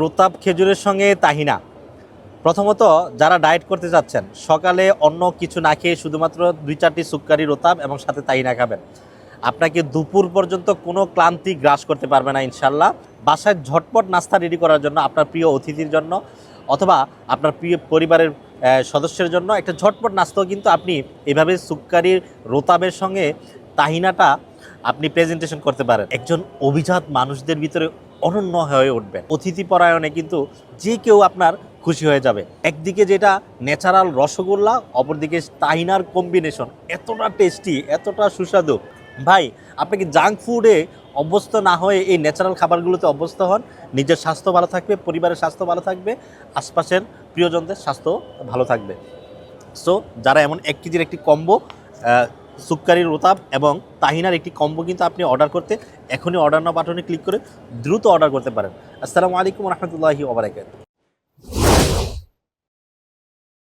রোতাব খেজুরের সঙ্গে তাহিনা। প্রথমত, যারা ডায়েট করতে যাচ্ছেন, সকালে অন্য কিছু না খেয়ে শুধুমাত্র দুই চারটি সুক্কারি রোতাব এবং সাথে তাহিনা খাবেন। আপনাকে দুপুর পর্যন্ত কোনো ক্লান্তি গ্রাস করতে পারবে না, ইনশাল্লাহ। বাসায় ঝটপট নাস্তা রেডি করার জন্য আপনার প্রিয় অতিথির জন্য অথবা আপনার প্রিয় পরিবারের সদস্যের জন্য একটা ঝটপট নাস্তাও কিন্তু আপনি এভাবে সুক্কারির রোতাবের সঙ্গে তাহিনাটা আপনি প্রেজেন্টেশন করতে পারেন। একজন অভিজাত মানুষদের ভিতরে অনন্য হয়ে উঠবেন। অতিথি পরায়ণে কিন্তু যে কেউ আপনার খুশি হয়ে যাবে। একদিকে যেটা ন্যাচারাল রসগোল্লা, অপরদিকে তাহিনার কম্বিনেশন এতটা টেস্টি এতটা সুস্বাদু। ভাই, আপনি কি জাঙ্ক ফুডে অভ্যস্ত না হয়ে এই ন্যাচারাল খাবারগুলোতে অভ্যস্ত হন? নিজের স্বাস্থ্য ভালো থাকবে, পরিবারের স্বাস্থ্য ভালো থাকবে, আশপাশের প্রিয়জনদের স্বাস্থ্য ভালো থাকবে। সো যারা এমন এক কেজির একটি কম্বো সুক্কারির রোতাব এবং তাহিনার একটি কম্বো কিন্তু আপনি অর্ডার করতে এখনই অর্ডার না বাটনে ক্লিক করে দ্রুত অর্ডার করতে পারেন। আসসালামু আলাইকুম রহমতুল্লাহি ওবরাকাত